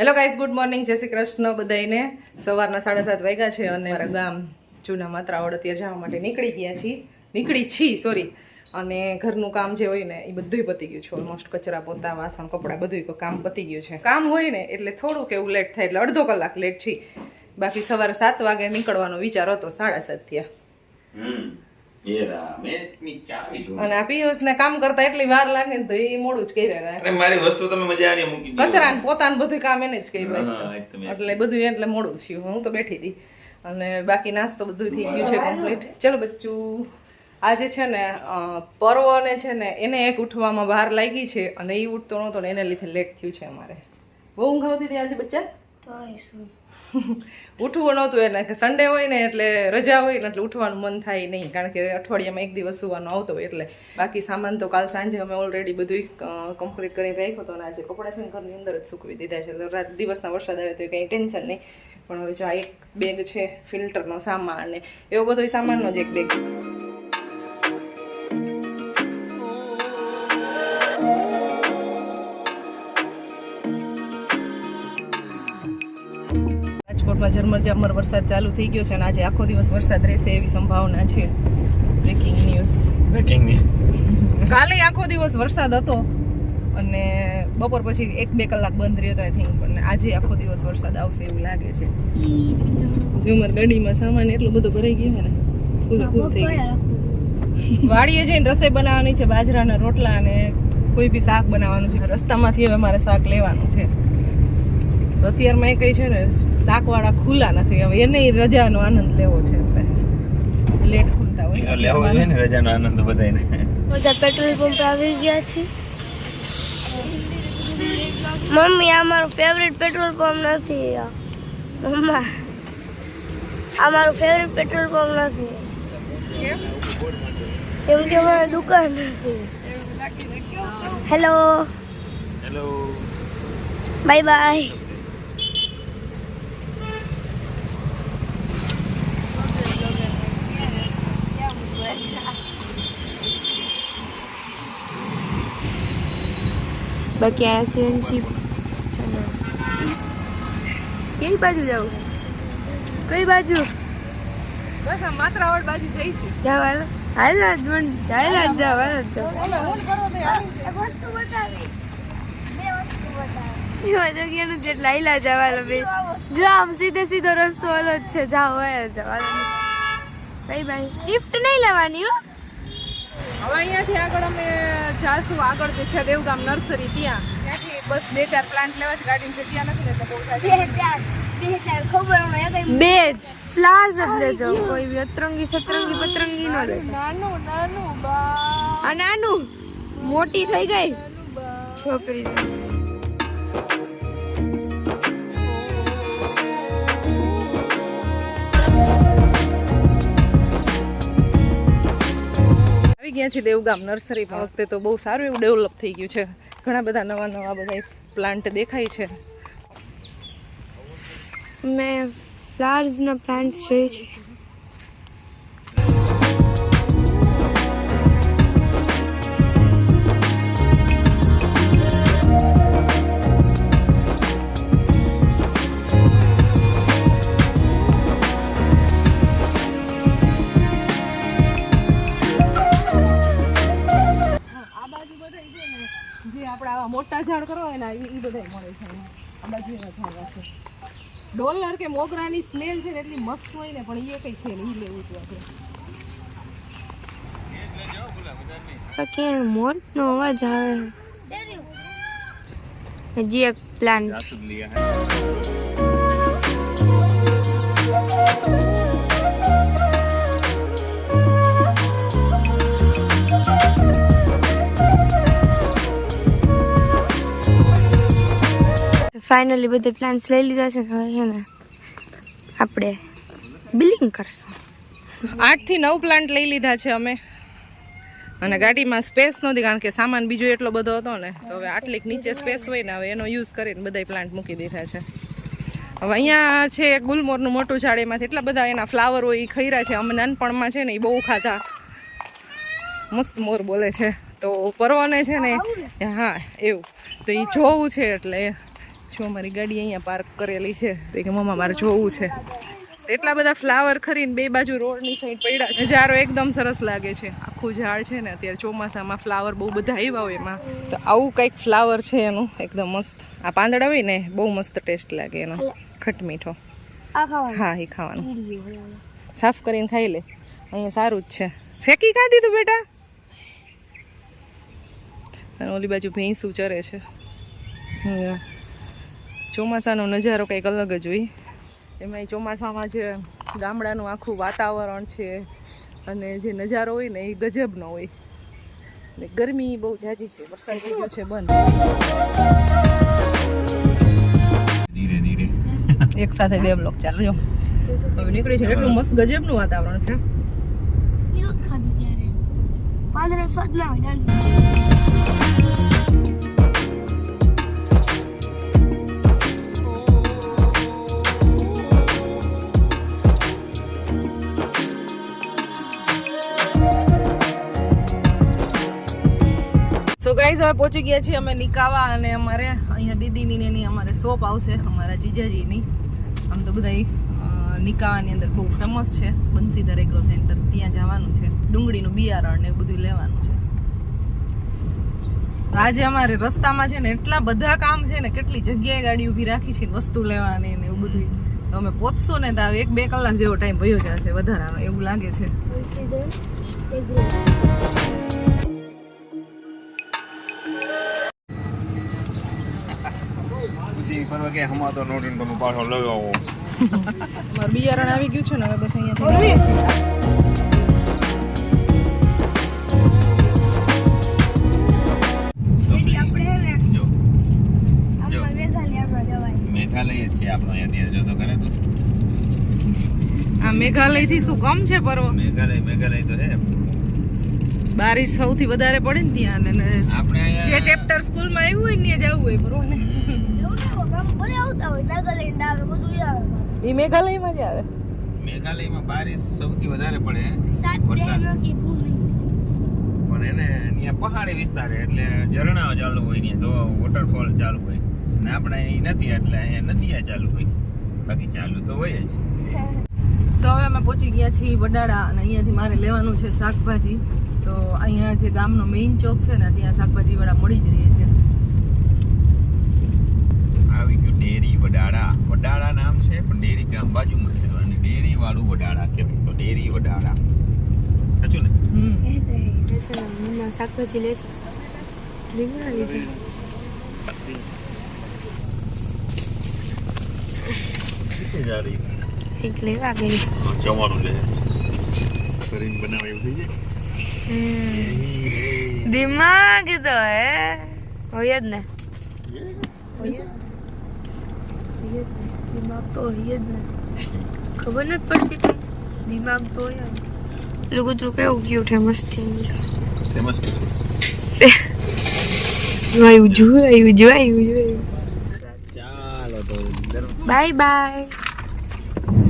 Hello guys good morning જય શ્રી કૃષ્ણ બધાઈને સવારના સાડા સાત વાગ્યા છે અને મારા ગામ જૂના માત્રાવડ અત્યારે જવા માટે નીકળી ગયા છીએ. નીકળી છી સોરી અને ઘરનું કામ જે હોય ને એ બધુંય પતી ગયું છે. ઓલમોસ્ટ કચરા પોતા, વાસણ, કપડાં બધું કામ પતી ગયું છે. કામ હોય ને એટલે થોડુંક એવું લેટ થાય એટલે અડધો કલાક લેટ છી. બાકી સવારે સાત વાગે નીકળવાનો વિચાર હતો, સાડા સાત થયા. અને આ પિયુષને કામ કરતા એટલી વાર લાગે ને તો એ મોડું જ કરી રહ્યા અરે મારી વસ્તુ તમે મજા મૂકી કચરા ને પોતાનું બધું કામ એને જ કર્યું. એટલે બધું એટલે મોડું થયું. હું તો બેઠી હતી. અને બાકી નાસ્તો બધું થઈ ગયું છે કમ્પ્લીટ ચલો બચ્ચું આજે છે ને પર્વ પર્વને છે ને એને એક ઉઠવામાં બહાર લાગી છે અને એ ઉઠતો નહોતો ને એને લીધે લેટ થયું છે અમારે. બહુ ઊંઘ આવતી હતી આજે બચ્ચા? ઉઠવું નહોતું એટલે કે સન્ડે હોય ને એટલે રજા હોય ને એટલે ઉઠવાનું મન થાય નહીં. કારણ કે અઠવાડિયામાં એક દિવસ સુવાનો આવતો હોય એટલે બાકી સામાન તો કાલ સાંજે અમે ઓલરેડી બધું કમ્પ્લીટ કરીને રાખ્યો હતો અને આજે કપડાં છે ઘરની અંદર જ સૂકવી દીધા છે. એટલે રાત દિવસના વરસાદ આવે તો કંઈ ટેન્શન નહીં. પણ હવે જો આ એક બેગ છે ફિલ્ટરનો સામાન અને એવો બધો સામાનનો જ એક બેગ. રાજકોટમાં ઝરમર ઝરમર વરસાદ ચાલુ થઈ ગયો છે અને આજે આખો દિવસ વરસાદ રહેશે એવી સંભાવના છે. બ્રેકિંગ ન્યૂઝ કાલે આખો દિવસ વરસાદ હતો અને બપોર પછી એક બે કલાક બંધ રહ્યો હતો આઈ થિંક પણ આજે આખો દિવસ વરસાદ આવશે એવું લાગે છે. ઝુમર ગાડીમાં સામાન એટલો બધો ભરાઈ ગયો છે ને ફૂલ ફૂલ થઈ ગયું વાડીએ જઈને રસોઈ બનાવવાની છે બાજરાના રોટલા અને કોઈ બી શાક બનાવવાનું છે રસ્તામાંથી હવે મારે શાક લેવાનું છે. તો અત્યારમાં એ કઈ છે ને શાકવાળા ખુલ્લા નથી હવે એને રજાનો આનંદ લેવો છે એટલે લેટ ખુલતા હોય. લેવો જોઈએ ને રજાનો આનંદ બધાને બધા પેટ્રોલ પંપ આવી ગયા છે. મમ્મી આ મારું ફેવરેટ પેટ્રોલ પંપ નથી મમ્મા આ મારું ફેવરેટ પેટ્રોલ પંપ નથી. કેમ કે મારે દુકાન નથી. હેલો હેલો બાય બાય બાકી આ સીએનસી કઈ બાજુ જાવ કઈ બાજુ? બસ આ માત્રાવડ બાજુ જઈ છે. જાવ હાલ. હાલ જ મન હાલ જ જાવ હાલ જ જાવ અમે હું કરો તે હાલ વસ્તુ બતાવી. બે વસ્તુ બતાવી. એમાં જગ્યાનું જેટલા લાઈલા જવાલો બે. જો આમ સીધે સીધો રસ્તો અલગ જ છે. જાઓ હોય જવાનો બાય બાય. ગિફ્ટ નહીં લેવાની હો. હવે અહીંયાથી આગળ અમે જાશું આગળ જે છે દેવગામ નર્સરી ત્યાં. ત્યાંથી બસ બે ચાર પ્લાન્ટ લેવા છે ગાડીની જગ્યા નથી રહેતા એટલે બહુ થાય બે જ. ફ્લાવર્સ જ લેજો. કોઈ બી અતરંગી સતરંગી પતરંગી નો નાનું નાનું બા. આ નાનું. મોટી થઈ ગઈ. છોકરી. આવી ગયા છે દેવગામ નર્સરી આ વખતે તો બહુ સારું એવું ડેવલપ થઈ ગયું છે. ઘણા બધા નવા નવા બધા પ્લાન્ટ દેખાય છે. મેં ફ્લાવર્સના પ્લાન્ટ્સ જોઈ છે. મોટા ઝાડ કરો હોય ને એ બધા મળે છે આ બાજુ ઝાડ છે ડોલર કે મોગરાની સ્મેલ છે ને એટલી મસ્ત હોય ને પણ એ કંઈ છે ને એ લેવું હતું આપણે કે મોરનો અવાજ આવે? હજી એક પ્લાન્ટ ફાઇનલી બધે પ્લાન્સ લઈ લીધા છે હવે ને આપણે બિલિંગ કરશું. આઠથી નવ પ્લાન્ટ લઈ લીધા છે અમે. અને ગાડીમાં સ્પેસ નહોતી કારણ કે સામાન બીજો એટલો બધો હતો ને, તો હવે આટલીક નીચે સ્પેસ હોય ને, હવે એનો યુઝ કરીને બધા પ્લાન્ટ મૂકી દીધા છે. હવે અહીંયા છે ગુલમોરનું મોટું ઝાડ, એમાંથી એટલા બધા એના ફ્લાવર હોય એ ખૈરા છે. અમે નાનપણમાં છે ને એ બહુ ખાધા. મસ્ત મોર બોલે છે. તો પરવાને છે ને, હા, એવું. તો એ જોવું છે એટલે જો અમારી ગાડી અહીંયા પાર્ક કરેલી છે. તો કે મમ્મા મારે જોવું છે. એટલા બધા ફ્લાવર ખરીને બે બાજુ રોડની સાઈડ પડ્યા છે. જારો એકદમ સરસ લાગે છે. આખું ઝાડ છે ને અત્યારે ચોમાસામાં ફ્લાવર બહુ બધા આવ્યા હોય એમાં. તો આવું કંઈક ફ્લાવર છે એનું એકદમ મસ્ત. આ પાંદડા હોય ને બહુ મસ્ત ટેસ્ટ લાગે એનો. ખટ મીઠો. આ હા એ ખાવાનું. સાફ કરીને ખાઈ લે. અહીંયા સારું જ છે. ફેંકી કાં દીધું બેટા? અને ઓલી બાજુ ભેંસું ચરે છે. ચોમાસાનો નજારો કંઈક અલગ જ હોય. એમાં એ ચોમાસામાં જે ગામડાનું આખું વાતાવરણ છે અને જે નજારો હોય ને એ ગજબનો હોય. ને ગરમી બહુ જાજી છે વરસાદ થઈ ગયો છે બંધ. ધીરે ધીરે. એક સાથે બે બ્લોક ચાલુ જો હવે નીકળી છે એટલું મસ્ત ગજબનું વાતાવરણ છે. ખાધી ત્યારે. પાંદડા સ્વાદ ના હોય હવે પહોંચી ગયા છીએ અમે નિકાવા અને અમારે અહીંયા દીદીની ને એની અમારે શોપ આવશે, અમારા જીજાજીની. આમ તો બધા નિકાવાની અંદર બહુ ફેમસ છે. બંસીધર એગ્રો સેન્ટર ત્યાં જવાનું છે. ડુંગળીનું બિયારણ ને બધું લેવાનું છે. આજે અમારે રસ્તામાં છે ને એટલા બધા કામ છે ને, કેટલી જગ્યાએ ગાડી ઊભી રાખી છે વસ્તુ લેવાની ને એવું બધું તો અમે પહોંચશું ને તો એક બે કલાક જેવો ટાઈમ ભયો જશે વધારાનો, એવું લાગે છે. ખુશી ફરવા કે હમા તો નોટીન તમે પાછો લઈ આવો. મારું બિયારણ આવી ગયું છે ને હવે બસ અહીંયા હે ને? મેઘાલય છે આપણો અહીંયા જો તો કરે તો. આ મેઘાલયથી શું કમ છે પર્વ? મેઘાલય મેઘાલય તો હે. બારિશ સૌથી વધારે પડે ને ત્યાં ને ને આપણે જે ચેપ્ટર સ્કૂલમાં આવ્યું હોય ને ત્યાં જવું હોય બરોબર ને. ના એ મેઘાલયમાં જ આવે. મેઘાલયમાં બારિશ સૌથી વધારે પડે વરસાદ. પણ એને ત્યાં પહાડી વિસ્તાર એટલે ઝરણા ચાલુ હોય ત્યાં તો વોટરફોલ ચાલુ હોય. અને આપણે અહીં નથી એટલે અહીંયા નદીયા ચાલુ હોય. બાકી ચાલુ તો હોય જ. સો હવે અમે પહોંચી ગયા છીએ વડાળા અને અહીંયાથી મારે લેવાનું છે શાકભાજી. તો અહીંયા જે ગામનો મેઇન ચોક છે ને ત્યાં શાકભાજી વાળા મળી જ રહે છે. આવી ગયું ડેરી વડાળા. વડાળા નામ છે પણ ડેરી ગામ બાજુમાં છે. અને ડેરી વાળું વડાળા કેમ તો ડેરી વડાળા. સાચું ને? શાકભાજી લેશે લીધા એક લેવા ગઈ. લે. કરીને બનાવે એવું થઈ જાય? દિમાગ તો હે. હોય જ ને. હોય. હોય જ ને. દિમાગ તો હોય જ ને. ખબર નથી પડતી દિમાગ તો હોય જ. પેલું કૂતરું કેવું ક્યુટ હે મસ્તી ફેમસ જોયું જોયું જોયું જોયું ચાલો તો બાય બાય.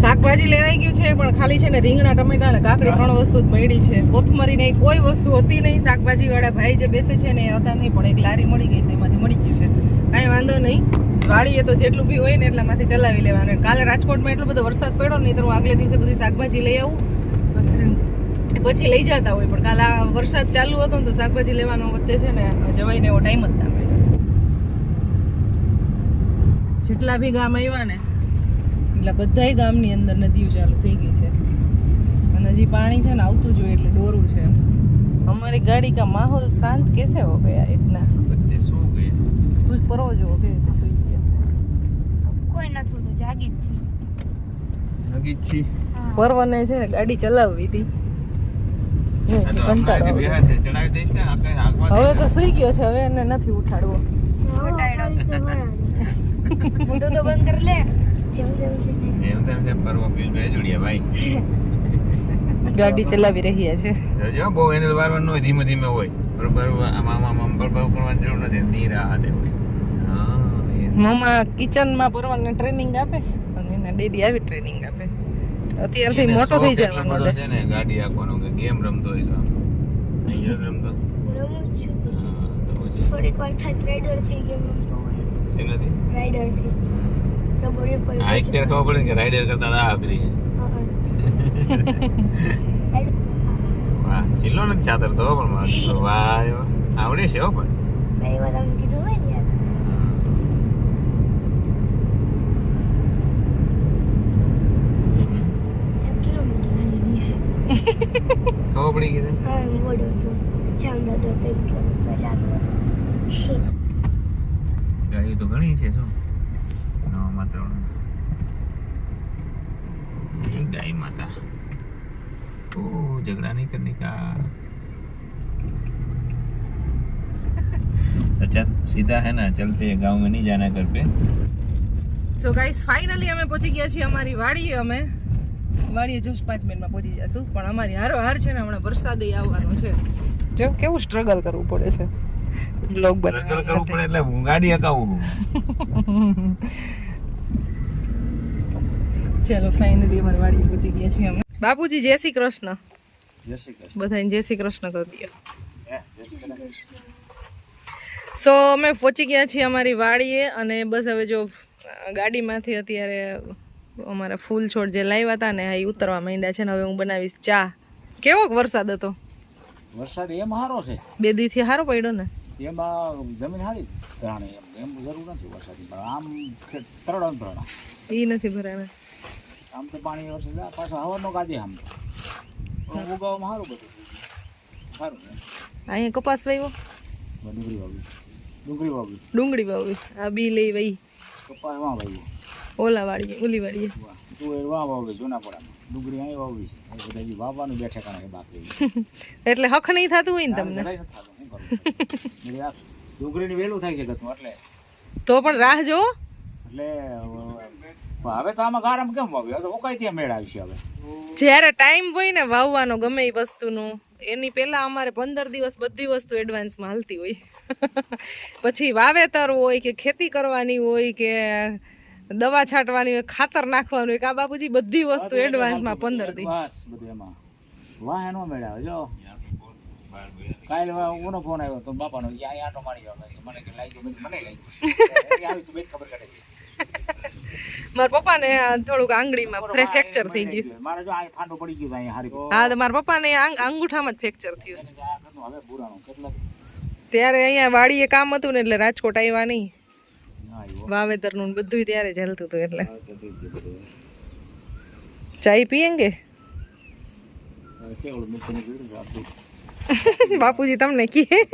શાકભાજી લેવાઈ ગયું છે પણ ખાલી છે ને રીંગણા ટમેટા અને કાકડી ત્રણ વસ્તુ જ મળી છે. કોથમરી નહીં કોઈ વસ્તુ હતી નહીં. શાકભાજી વાળા ભાઈ જે બેસે છે ને એ હતા નહીં પણ એક લારી મળી ગઈ તેમાંથી મળી ગયું છે. કાંઈ વાંધો નહીં. વાડીએ તો જેટલું બી હોય ને એટલામાંથી ચલાવી લેવાનું કાલે રાજકોટમાં એટલો બધો વરસાદ પડ્યો ને તો હું આગલે દિવસે બધી શાકભાજી લઈ આવું અને પછી લઈ જતા હોય પણ કાલે આ વરસાદ ચાલુ હતો ને તો શાકભાજી લેવાનો વચ્ચે છે ને જવાઈને એવો ટાઈમ જ ના મળ્યો જેટલા બી ગામ આવ્યા ને એટલે બધાય ગામની અંદર નદીઓ ચાલુ થઈ ગઈ છે અને હજી પાણી છે ને આવતું જોઈએ એટલે ડોરું છે हमारी गाड़ी का माहौल शांत कैसे हो गया इतना બચ્ચે શું ગયા कुछ परो जो हो गए सुई गया કોઈ નથી તો જાગી જ છે. જ છી. પરવાને છે ને ગાડી ચલાવવી હતી. હવે તો સુઈ ગયો છે હવે એને નથી ઉઠાડવો. મોટો તો બંધ કરી લે. જેમ જેમ છે એમ તેમ છે પરવો પીસ બે જોડિયા ભાઈ. ગાડી ચલાવી રહ્યા છે. જો બહુ એને વારવાનું હોય ધીમે ધીમે હોય. બરોબર આમ આમ આમ બરોબર કરવાની જરૂર નથી ધીરા હાથે હોય. મમ્મા કિચનમાં પરવાને ટ્રેનિંગ આપે અને એના ડેડી આવી ટ્રેનિંગ આપે. અત્યારથી મોટો થઈ જવાનો છે. ને ગાડી આખવાનો કે ગેમ રમતો હોય તો. નહીં રમતો. રમું છું તો. થોડીક વાર થાય ટ્રેડરથી ગેમ રમતો હોય. શેનાથી? રાઈડરથી. રબોડી પર આ એક ત્યારે ખબર પડે કે રાઈડર કરતા આ અઘરી છે. વાહ સિલ્લો નથી ચાદર તો પણ વાહ આવડે છે હો પણ. વાર કીધું હોય ને યાર એક કિલોમીટર હાલી ગયા ખબર પડી ગઈ તને? હા મોડો હતો જામદાર તો ત્રણ કિલોમીટર ચાલુ હતો ગાડી તો ઘણી છે શું નો માત્ર એ ગાય માતા ઓ ઝઘડા નહીં કરની કા अच्छा सीधा है ना चलते हैं गांव में नहीं जाना घर पे સો ગાઈસ ફાઇનલી અમે પહોંચી ગયા છીએ અમારી વાડીએ અમે વાડીએ જસ્ટ પાંચ મિનિટમાં પહોંચી જશું પણ અમારી હારો હાર છે ને હમણાં વરસાદે આવવાનો છે. જો કેવું સ્ટ્રગલ કરવું પડે છે. બ્લોગ ટ્રગલ કરવું પડે એટલે હું ગાડી હકાવું. ચાલો ફાઇનલી અમારી વાડીએ પહોંચી ગયા છીએ અમે. બાપુજી જય શ્રી કૃષ્ણ. જય શ્રી કૃષ્ણ. બધાને જય શ્રી કૃષ્ણ કરી દો સો અમે પહોંચી ગયા છીએ અમારી વાડીએ અને બસ હવે જો ગાડીમાંથી અત્યારે અમારા ફૂલ છોડ જે લાવ્યા હતા ને એ ઉતરવા માંડ્યા છે ને હવે હું બનાવીશ ચા. કેવો વરસાદ હતો? વરસાદ એમ સારો છે. બે દીથી સારો પડ્યો ને? એમાં જમીન સારી ત્રણે એમ એમ જરૂર નથી વરસાદની પણ આમ ત્રણ તરડા એ નથી ભરાણા. આમ તો પાણી વરસાદ પાછો હવાનો કાઢી આમ. પણ ઉગાવામાં સારું બધું. સારું અહીંયા કપાસ વાવ્યો? ડુંગળી વાવી. ડુંગળી વાવી. ડુંગળી વાવી. આ બી લઈ વઈ. કપાસ વાં વાવ્યું ઓલા વાળીએ ઓલી વાળીએ. તુવેર વાં વાવી જૂનાપડામાં ડુંગળી અહીં વાવી છે. બધા વાવવાનું બેઠે કારણ કે બાપ એટલે હક નહીં થતું હોય ને તમને? ડુંગળીની વહેલું થાય છે ગતું એટલે. તો પણ રાહ જો એટલે હવે તો આમાં ગારામાં કેમ વાવ્યું? હવે તો ઉકાઈ ત્યાં મેળ આવશે હવે. જ્યારે ટાઈમ હોય ને વાવવાનો ગમે એ વસ્તુનું એની પહેલા અમારે પંદર દિવસ બધી વસ્તુ એડવાન્સમાં હાલતી હોય. પછી વાવેતર હોય કે ખેતી કરવાની હોય કે દવા છાંટવાની હોય ખાતર નાખવાનું હોય કે આ બાપુજી બધી વસ્તુ એડવાન્સમાં પંદર દી બસ બધું એમાં. વાહ એનો મેળાવે જો. કાલે ઉનો ફોન આવ્યો તો બાપાનો ઈ આટો મારી ગયો. મને કે લાગ્યો મેં કીધું, મને લાગ્યો આવી તો બે ખબર કાઢે મારા પપ્પાને થોડુંક આંગળીમાં ફ્રેક્ચર થઈ ગયું. મારે જો આ ફાંટો પડી ગયો અહીંયા હારી હા તો મારા પપ્પાને અંગૂઠામાં જ ફ્રેક્ચર થયું છે. હવે પુરાણું કેટલા ત્યારે અહીંયા વાડીએ કામ હતું ને એટલે રાજકોટ આવ્યા નહીં. વાવેતરનું નું બધું ત્યારે ચાલતું હતું એટલે. ચાય પીએંગે. બાપુજી તમને કહે.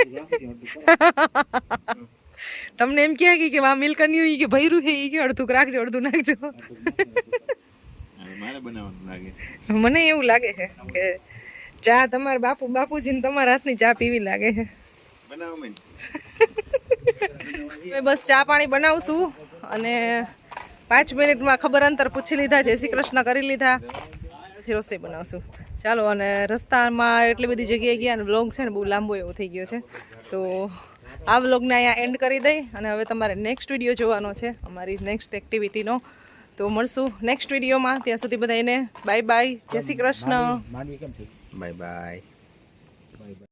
તમને એમ કહે કે આ મિલ્કન્યુ નહીં કે ભૈરું છે કે અડધું રાખજો અડધું નાખજો. મને એવું લાગે છે કે ચા તમારા બાપુ બાપુજીને તમારા હાથની ચા પીવી લાગે છે. બનાવો મેં બસ ચા પાણી બનાવશું અને પાંચ મિનિટમાં ખબર અંતર પૂછી લીધા જય શ્રી કૃષ્ણ કરી લીધા. પછી રસોઈ બનાવશું. ચાલો અને રસ્તામાં એટલી બધી જગ્યાએ ગયા અને વ્લોગ છે ને બહુ લાંબો એવો થઈ ગયો છે. તો આ વ્લોગને અહીંયા એન્ડ કરી દઈ અને હવે તમારે નેક્સ્ટ વીડિયો જોવાનો છે અમારી નેક્સ્ટ એક્ટિવિટીનો તો મળશું નેક્સ્ટ વિડીયોમાં ત્યાં સુધી બધાને બાય બાય જય શ્રી કૃષ્ણ. Bye bye